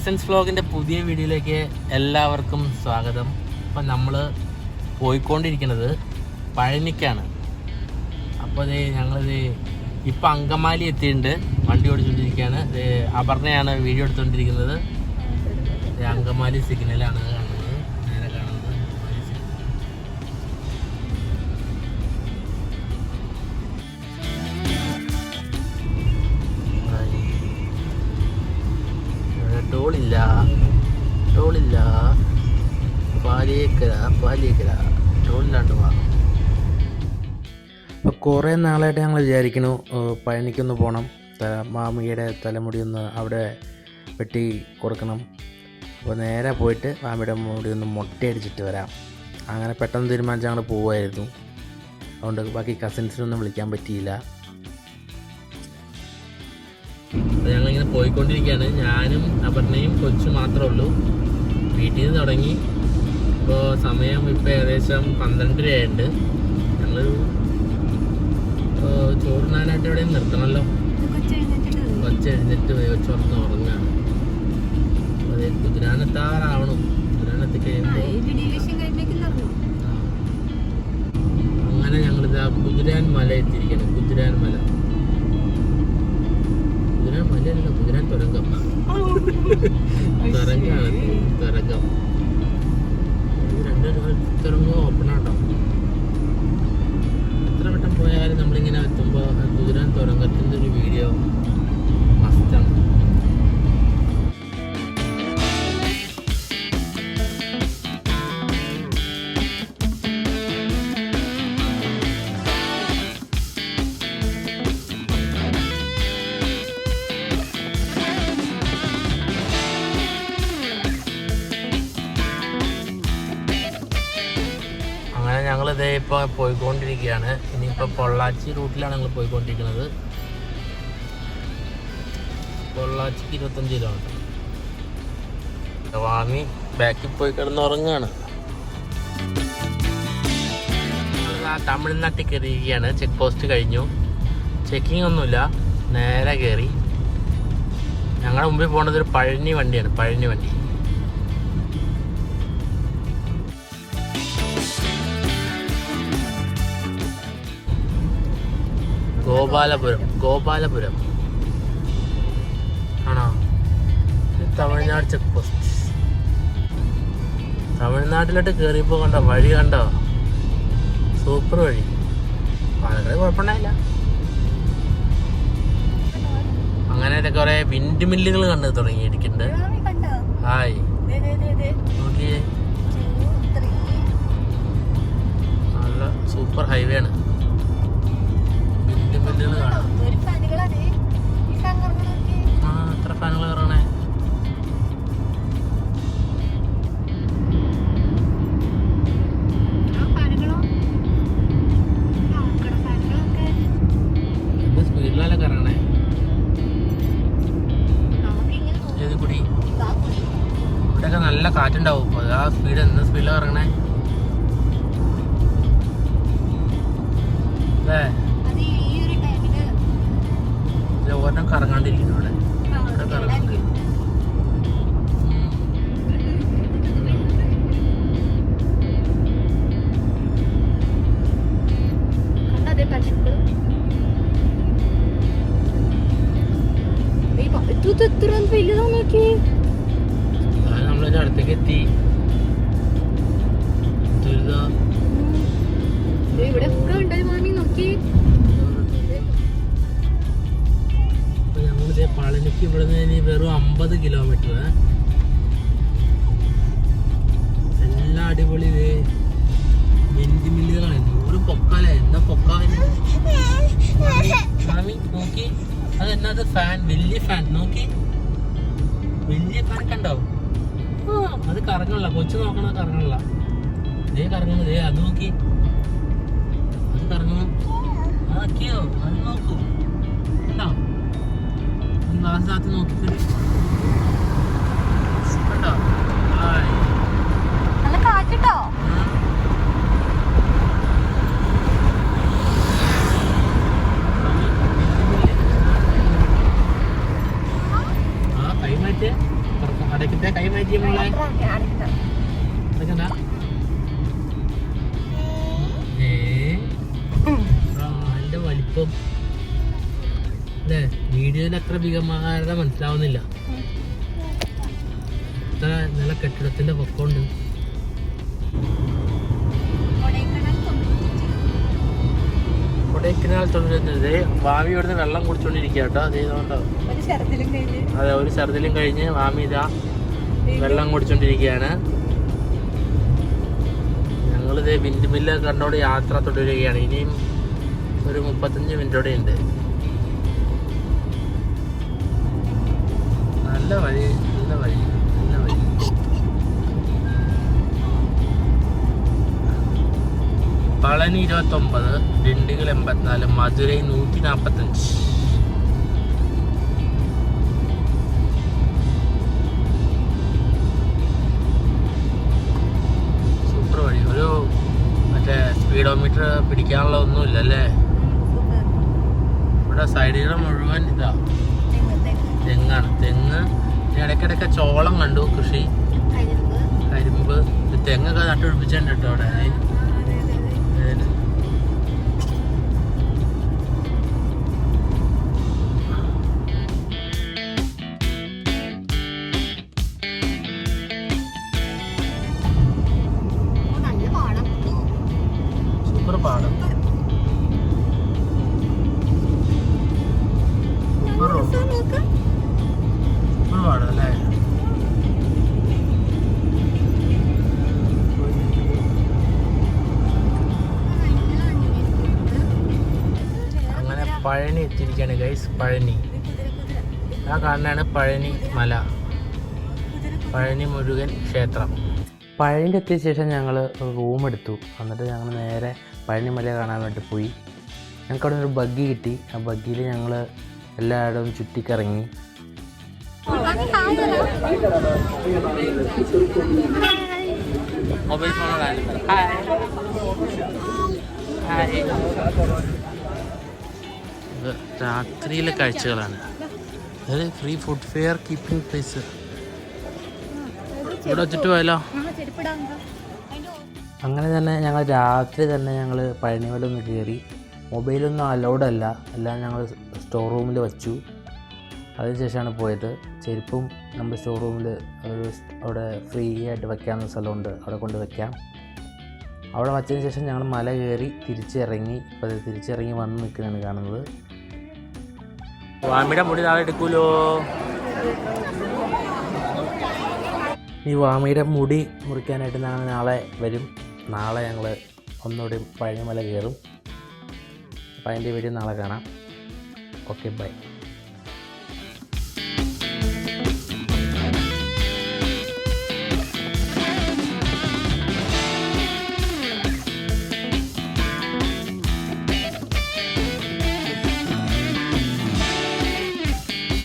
Cousins വ്ലോഗിന്റെ പുതിയ വീഡിയോയിലേക്ക് എല്ലാവർക്കും സ്വാഗതം. അപ്പം നമ്മൾ പോയിക്കൊണ്ടിരിക്കുന്നത് പഴനിക്കാണ്. അപ്പോൾ ഇത് ഞങ്ങളിത് ഇപ്പം അങ്കമാലി എത്തിയിട്ടുണ്ട്. വണ്ടി ഓടിച്ചുകൊണ്ടിരിക്കുകയാണ് അപർണയാണ് വീഡിയോ എടുത്തുകൊണ്ടിരിക്കുന്നത് അങ്കമാലി സിഗ്നലാണ് ടോളില്ല ടോളില്ല പാലിയേക്കര പാലിയേക്കര ടോളില്ലാണ്ട് വാ അപ്പോൾ കുറേ നാളായിട്ട് ഞങ്ങൾ വിചാരിക്കുന്നു പഴനിക്കൊന്ന് പോകണം മാമിയുടെ തലമുടി ഒന്ന് അവിടെ വെട്ടി കൊടുക്കണം. അപ്പോൾ നേരെ പോയിട്ട് മാമിയുടെ മുടി ഒന്ന് മുട്ടയടിച്ചിട്ട് വരാം. അങ്ങനെ പെട്ടെന്ന് തീരുമാനിച്ച് ഞങ്ങൾ പോവായിരുന്നു. അതുകൊണ്ട് ബാക്കി കസിൻസിനൊന്നും വിളിക്കാൻ പറ്റിയില്ല. ഞങ്ങളിങ്ങനെ പോയിക്കൊണ്ടിരിക്കുകയാണ്. ഞാനും അപർണയും കൊച്ചും മാത്രമേ ഉള്ളൂ. വീട്ടിൽ നിന്ന് തുടങ്ങി. ഇപ്പോൾ സമയം ഇപ്പോൾ ഏകദേശം പന്ത്രണ്ടരയായിട്ടുണ്ട് ഞങ്ങൾ ചോറിനാനായിട്ട് എവിടെയും നിർത്തണമല്ലോ. കൊച്ചു എഴുന്നിട്ട് കൊച്ചുറന്ന് ഉറങ്ങാണ് അപ്പോൾ അതേ കുതിരാനെത്താറാവണം. കുതിരാനെത്തി കഴിയുമ്പോൾ അങ്ങനെ ഞങ്ങളിതാ കുതിരാൻ മല എത്തിയിരിക്കണം കുതിരാൻ മല. കുതിരാൻ മലയല്ല കുതിരാൻ തുരങ്കം തുരങ്കാണ് തുരങ്കം ഇത് രണ്ട് തുരങ്കം ഓപ്പണാട്ടോ എത്ര വട്ടം പോയാലും നമ്മളിങ്ങനെ എത്തുമ്പോൾ കുതിരാൻ തുരങ്കത്തിന്റെ ഒരു വീഡിയോ മസ്റ്റാണ് ഇതേ ഇപ്പോൾ പോയിക്കൊണ്ടിരിക്കുകയാണ്. ഇനിയിപ്പോൾ പൊള്ളാച്ചി റൂട്ടിലാണ് ഞങ്ങൾ പോയിക്കൊണ്ടിരിക്കുന്നത്. പൊള്ളാച്ചിക്ക് ഇരുപത്തഞ്ച് കിലോമീറ്റർ വാങ്ങി ബാക്കിൽ പോയി കിടന്നുറങ്ങുകയാണ്. തമിഴ്നാട്ടിൽ കയറിയിരിക്കുകയാണ്. ചെക്ക് പോസ്റ്റ് കഴിഞ്ഞു. ചെക്കിംഗ് ഒന്നുമില്ല. നേരെ കയറി. ഞങ്ങളുടെ മുമ്പിൽ പോകുന്നത് ഒരു പഴനി വണ്ടിയാണ്. പഴനി വണ്ടി. ഗോപാലപുരം. ഗോപാലപുരം. ആണോ? തമിഴ്നാട് ചെക്ക് പോസ്റ്റ് തമിഴ്നാട്ടിലോട്ട് കയറിയപ്പോൾ കണ്ടോ? വഴി കണ്ടോ? സൂപ്പർ വഴി. വളരെ കുഴപ്പമുണ്ടായില്ല അങ്ങനെ കുറെ വിൻഡ് മില്ലുകൾ കണ്ടു തുടങ്ങി ഇരിക്കുന്നുണ്ട് ഹായ്. നോക്കിയേ. നല്ല സൂപ്പർ ഹൈവേ ആണ്. കാറ്റുണ്ടാവും. അത് ആ സ്പീഡ് എന്ത് സ്പീഡിലാണ് ഇറങ്ങണേ. അല്ലേ? ഒരെണ്ണം കറങ്ങാണ്ടിരിക്കുന്നു ഇവിടെ. ഇവിടെ കറങ്ങുന്നുണ്ട് അതാണ് നമ്മളൊരു അടുത്തേക്ക് എത്തി ഇവിടെ ഞങ്ങളിതേ പളനിക്ക് ഇവിടെ നിന്ന് ഇനി വെറും അമ്പത് കിലോമീറ്റർ. എല്ലാ അടിപൊളി ഇത് വിൻഡ് മില്ലുകളാണ്. ഒരു പൊക്കാലേ എന്താ പൊക്കാൽ നോക്കി. അത് എന്നാ ഫാൻ വലിയ ഫാൻ നോക്കി. വലിയ ഫാൻ കണ്ടോ അത് കറങ്ങല്ല കൊച്ചു നോക്കണ കറങ്ങല്ല ദേ കറങ്ങുന്നു ദേ അത് നോക്കി. അത് കറങ്ങുന്നു. അതൊക്കെയോ? അത് നോക്കൂ. കണ്ടോ? ഗ്ലാസ് താത്തി നോക്കി കണ്ടോ? നല്ല ആ. അടയ്ക്കത്തെ കൈ മാറ്റി മോളെ അടയ്ക്കണ്ട. ഏന്റെ വലിപ്പം. അല്ലേ വീഡിയോയിൽ അത്ര ഭീകരമാകാതെ മനസ്സിലാവുന്നില്ല. ഇത്ര നല്ല കെട്ടിടത്തിന്റെ പൊക്കമുണ്ട്. കൊടൈക്കനാൽ തൊഴിലുന്നത് വാമി ഇവിടുന്ന് വെള്ളം കുടിച്ചോണ്ടിരിക്കുക കേട്ടോ അത് ചെയ്തോണ്ടോ അതെ ഒരു ഛർദിലും കഴിഞ്ഞ് വാമി ഇതാ വെള്ളം കുടിച്ചോണ്ടിരിക്കുകയാണ് ഞങ്ങളിത് വിൻഡ്മില്ല കണ്ടോട് യാത്ര തുടരുകയാണ്. ഇനിയും ഒരു മുപ്പത്തഞ്ച് മിനിറ്റോടെ ഉണ്ട്. നല്ല വഴി നല്ല വഴി. പളനി ഇരുപത്തൊമ്പത് ഡിണ്ടിഗൽ എൺപത്തിനാല് മധുരൈ നൂറ്റി നാൽപ്പത്തഞ്ച് സൂപ്പർ വഴി. ഒരു മറ്റേ സ്പീഡോമീറ്റർ പിടിക്കാനുള്ള ഒന്നുമില്ല അല്ലേ ഇവിടെ സൈഡുകൾ മുഴുവൻ ഇതാ. തെങ്ങാണ്. തെങ്ങ്. ഇടയ്ക്കിടയ്ക്ക് ചോളം കണ്ടു കൃഷി. കരിമ്പ്. തെങ്ങൊക്കെ നട്ടുപിടിപ്പിച്ചിട്ടുണ്ട് കേട്ടോ അവിടെ പാടം അങ്ങനെ പഴനി എത്തിയിരിക്കുകയാണ് ഗൈസ് പഴനി. ആ കാണുന്നതാണ് പഴനി മല. പഴനി മുരുകൻ ക്ഷേത്രം. പഴനി എത്തിയ ശേഷം ഞങ്ങൾ റൂം എടുത്തു എന്നിട്ട് ഞങ്ങൾ നേരെ പഴനി മല കാണാൻ വേണ്ടി പോയി. ഞങ്ങൾക്ക് അവിടെ ഒരു ബഗ്ഗി കിട്ടി. ആ ബഗ്ഗിയിൽ ഞങ്ങൾ എല്ലായിടവും ചുറ്റിക്കറങ്ങി. മൊബൈൽ ഇത് രാത്രിയിലെ കാഴ്ചകളാണ്. അതായത് free food fair keeping place ഇവിടെ വെച്ചിട്ട് പോയാലോ? അങ്ങനെ തന്നെ ഞങ്ങൾ രാത്രി തന്നെ ഞങ്ങൾ പഴനിവലൊന്ന് കയറി. മൊബൈലൊന്നും അലൗഡ് അല്ല എല്ലാം ഞങ്ങൾ സ്റ്റോർ റൂമിൽ വച്ചു. അതിനുശേഷമാണ് പോയത്. ചെരുപ്പും നമ്മുടെ സ്റ്റോർ റൂമിൽ ഒരു അവിടെ ഫ്രീ ആയിട്ട് വെക്കാവുന്ന സ്ഥലമുണ്ട്. അവിടെ കൊണ്ട് വെക്കാം. അവിടെ വച്ചതിന് ശേഷം ഞങ്ങൾ മല കയറി തിരിച്ചിറങ്ങി. ഇപ്പോൾ തിരിച്ചിറങ്ങി വന്ന് നിൽക്കുന്നതാണ് കാണുന്നത്. വാമിയുടെ മുടി നാളെ എടുക്കൂലോ? ഈ വാമിയുടെ മുടി മുറിക്കാനായിട്ട് നാളെ വരും. നാളെ ഞങ്ങൾ ഒന്നുകൂടി പഴനിമല കയറും. അപ്പോൾ അതിന്റെ വീഡിയോ നാളെ കാണാം. Okay bye.